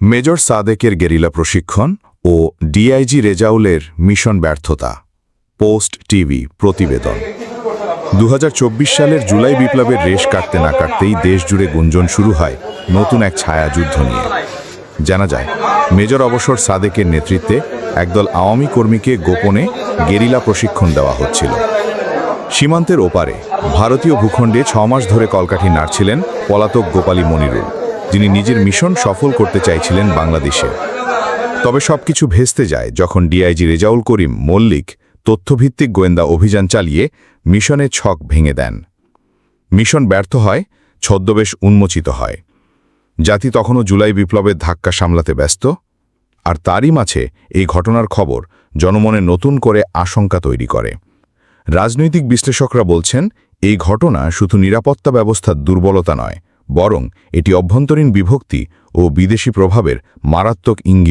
Major সাদেকের guerrilla প্রশিক্ষণ ও ডিআইজি রেজাউলের মিশন ব্যর্থতা। পোস্ট টিভি প্রতিবেদন। দু হাজার চব্বিশ সালের জুলাই বিপ্লবের রেশ কাটতে না কাটতেই দেশ জুড়ে গুঞ্জন শুরু হয় নতুন এক ছায়াযুদ্ধ নিয়ে। জানা যায়, মেজর অবসর সাদেকের নেতৃত্বে একদল আওয়ামী কর্মীকে গোপনে গেরিলা প্রশিক্ষণ দেওয়া হচ্ছিল। সীমান্তের ওপারে ভারতীয় ভূখণ্ডে ছ মাস ধরে কলকাঠি নাড়ছিলেন পলাতক গোপালী মনিরুল। যিনি নিজের মিশন সফল করতে চাইছিলেন বাংলাদেশে। তবে সবকিছু ভেস্তে যায় যখন ডিআইজি রেজাউল করিম মল্লিক তথ্যভিত্তিক গোয়েন্দা অভিযান চালিয়ে মিশনে ছক ভেঙে দেন। মিশন ব্যর্থ হয়, ছদ্মবেশ উন্মোচিত হয়। জাতি তখনও জুলাই বিপ্লবের ধাক্কা সামলাতে ব্যস্ত। আর তারই মাঝে এই ঘটনার খবর জনমনে নতুন করে আশঙ্কা তৈরি করে। রাজনৈতিক বিশ্লেষকরা বলছেন, এই ঘটনা শুধু নিরাপত্তা ব্যবস্থার দুর্বলতা নয় বরং এটি অভ্যন্তরীণ বিভক্তি ও বিদেশি প্রভাবের মারাত্মক ইঙ্গিত